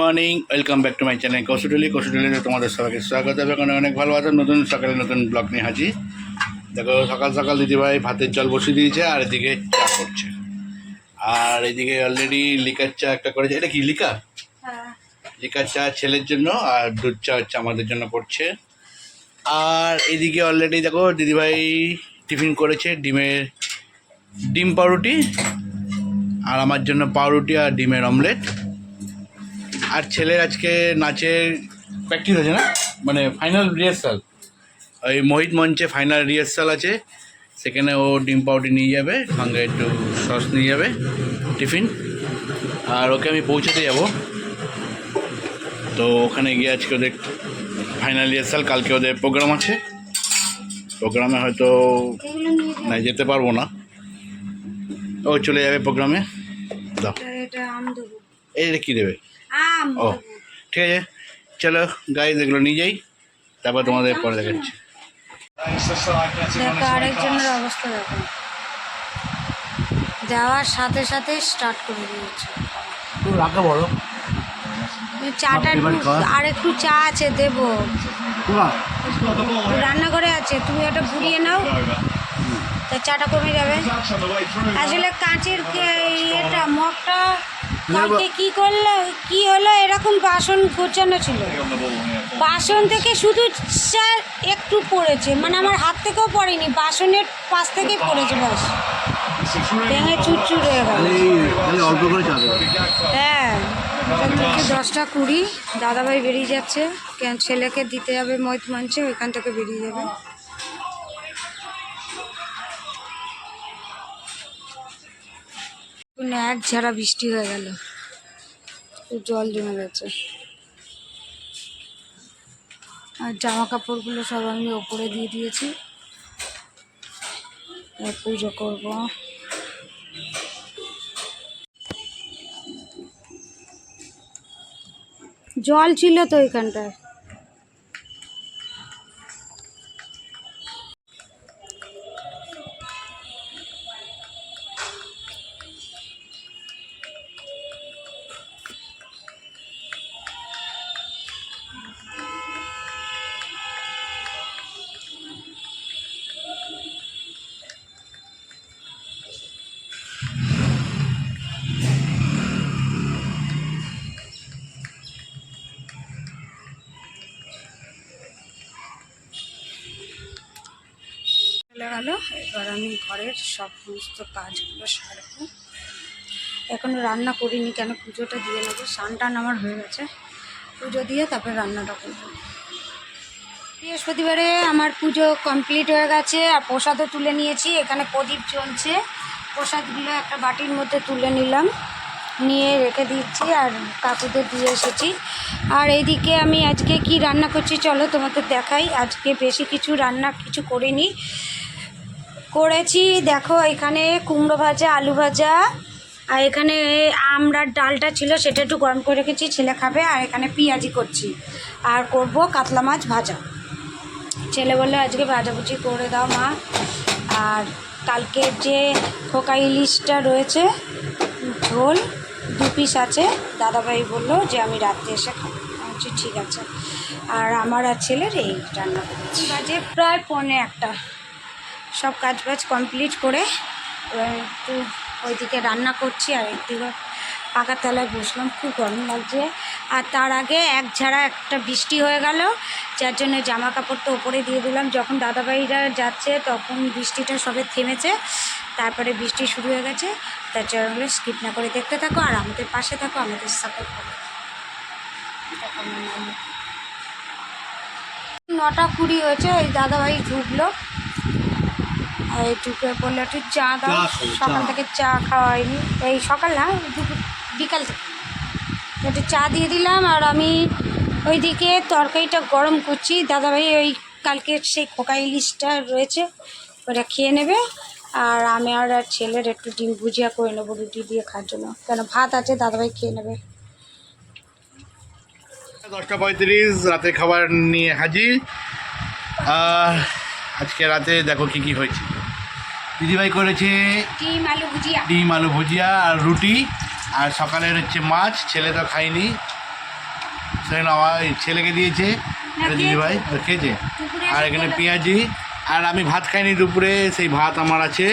Morning welcome back to my channel Kasutuli কসুটুলিতে তোমাদের সবাইকে স্বাগত। হবে কারণ অনেক ভালো আছে নতুন সকালে নতুন ব্লগ নিয়ে হাজির। দেখো সকাল সকাল দিদিভাই ভাতের জল বসিয়ে দিয়েছে আর এদিকে চা করছে। আর এদিকে অলরেডি লিকার চা একটা করেছে। এটা কি লিকার লিকার চা ছেলের জন্য আর দুধ চা হচ্ছে আমাদের জন্য করছে আর এদিকে অলরেডি দেখো দিদিভাই টিফিন করেছে ডিমের ডিম পাউরুটি। আর আমার জন্য পাউরুটি আর ডিমের অমলেট আর ছেলের আজকে নাচের প্র্যাকটিস আছে না? মানে ফাইনাল রিহার্সাল ওই মোহিত মঞ্চে ফাইনাল রিহার্সাল আছে। সেখানে ও ডিম পাউডার নিয়ে যাবে সঙ্গে একটু সস নিয়ে যাবে টিফিন। আর ওকে আমি পৌঁছাতে যাব। তো ওখানে গিয়ে আজকে ওদের ফাইনাল রিহার্সাল কালকে ওদের প্রোগ্রাম আছে। প্রোগ্রামে হয়তো না যেতে পারব না। ও চলে যাবে প্রোগ্রামে দাও। এটা- কী দেবে? ও ঠিক আছে। চলো গাইজ এগুলো নিয়ে যাই। তারপর তোমাদের পরে দেখাচ্ছি। দেখো আরেকজনের অবস্থা দেখো। যাওয়ার সাথে সাথে স্টার্ট করে দিয়েছে। রাখা চাটা আর একটু চা আছে দেবো। রান্নাঘরে আছে তুমি ওটা ঘুরিয়ে নাও। তা চাটা কমে যাবে। আসলে কাঁচের ইয়েটা মগটা কালকে কি করল? কি হলো? এরকম বাসন গোছানো ছিল। বাসন থেকে শুধু চা একটু পড়েছে। মানে আমার হাত থেকেও পড়েনি বাসনের পাশ থেকে পড়েছে বাস ভেঙে চুরচুর হয়ে গেল। অল্প করে হ্যাঁ এখান থেকে দশটা কুড়ি দাদাভাই বেরিয়ে যাচ্ছে। কেন ছেলেকে দিতে যাবে মৈত মঞ্চে ওইখান থেকে বেরিয়ে যাবে। এক ঝাড়া বৃষ্টি হয়ে গেল। জল জমে গেছে। আর জামা কাপড়গুলো সব আমি ওপরে দিয়ে দিয়েছি। পুজো করব। জল ছিল তো ওইখানটায় চলে গেল এবার আমি ঘরের সব সমস্ত কাজগুলো সারবো। এখনও রান্না করিনি কেন, পুজোটা দিয়ে নেব স্নান টান আমার হয়ে গেছে। পুজো দিয়ে তারপরে রান্নাটা করব। বৃহস্পতিবারে আমার পুজো কমপ্লিট হয়ে গেছে, আর প্রসাদও তুলে নিয়েছি। এখানে প্রদীপ চলছে প্রসাদগুলো একটা বাটির মধ্যে তুলে নিলাম, নিয়ে রেখে দিচ্ছি আর কাকুদের দিয়ে এসেছি। আর এইদিকে আমি আজকে কি রান্না করছি চলো তোমাদের দেখাই। আজকে বেশি কিছু রান্না কিছু করিনি। করেছি। দেখো, এখানে কুমড়ো ভাজা, আলু ভাজা, আর এখানে আমড়ার ডালটা ছিল, সেটা একটু গরম করে রেখেছি, ছেলে খাবে, আর এখানে পেঁয়াজি করছি। আর করব কাতলা মাছ ভাজা। ছেলে বললে, আজকে ভাজাভুজি করে দাও মা। আর কালকের যে খোকা ইলিশটা রয়েছে, ঝোল, দু পিস আছে। দাদাভাই বলল যে, আমি রাত্রে এসে খাব। আমি ঠিক আছে। আর আমার আর ছেলের এই রান্না করেছি। বাজে প্রায় পৌনে একটা। সব কাজ বাজ কমপ্লিট করে এবার একটু ওইদিকে রান্না করছি আর একদিকে পাকার তলায় বসলাম, খুব গরম লাগছে। আর তার আগে এক ঝাড়া একটা বৃষ্টি হয়ে গেল, যার জন্য জামা কাপড় তো ওপরে দিয়ে দিলাম। যখন দাদাভাইরা যাচ্ছে তখন বৃষ্টিটা সবে থেমেছে, তারপরে বৃষ্টি শুরু হয়ে গেছে। তার জন্য স্কিপ না করে দেখতে থাকো আর আমাদের পাশে থাকো, আমাদের সাপোর্ট করো। নটা কুড়ি হয়েছে, ওই দাদাভাই ঢুকলো। আর এই ঢুকে বলল একটু চা দাও। সকাল থেকে চা খাওয়া হয়নি এই সকাল না দুপুর বিকাল থেকে। একটু চা দিয়ে দিলাম আর আমি ওইদিকে তরকারিটা গরম করছি। দাদাভাই ওই কালকে সেই খোকা ইলিশটা রয়েছে ওটা খেয়ে নেবে। আর আমি আর ছেলের একটু ডিম ভুজিয়া করে নেব রুটি দিয়ে খাওয়ার জন্য। কেন ভাত আছে দাদাভাই খেয়ে নেবে। দশটা পঁয়ত্রিশ রাতে খাবার নিয়ে হাজির। আজকে রাতে দেখো কি কি হয়েছে। দিদিভাই করেছে ডিম আলু ভুজিয়া। ডিম আলু ভুজিয়া আর রুটি। আর সকালের হচ্ছে মাছ ছেলে তো খায়নি। ছেলেকে দিয়েছে। দিদিভাই খেয়েছে। আর এখানে পেঁয়াজি। আর আমি ভাত খাইনি দুপুরে সেই ভাত আমার আছে।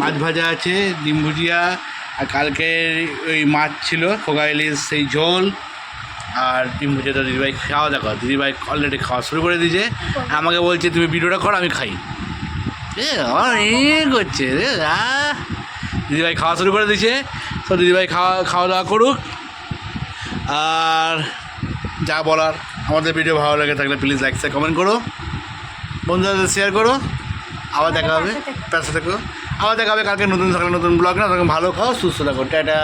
মাছ ভাজা আছে ডিম ভুজিয়া। আর কালকে ওই মাছ ছিল খোগা ইলিশ সেই ঝোল। আর ডিম ভুজিয়াটা দিদিভাই খাওয়া দেখো দিদিভাই অলরেডি খাওয়া শুরু করে দিয়েছে। আমাকে বলছে তুমি ভিডিওটা করো আমি খাই। রে আহ। দিদিভাই খাওয়া শুরু করে দিয়েছে। তো দিদিভাই খাওয়া খাওয়া দাওয়া করুক। আর যা বলার আমাদের ভিডিও ভালো লাগে থাকলে প্লিজ লাইক শেয়ার কমেন্ট করো। বন্ধুদের শেয়ার করো। আবার দেখা হবে। পাশে থেকো। আবার দেখা হবে কালকে নতুন, সকালে নতুন ব্লগ না। তখন ভালো খাও, সুস্থ থাকো। টাটা।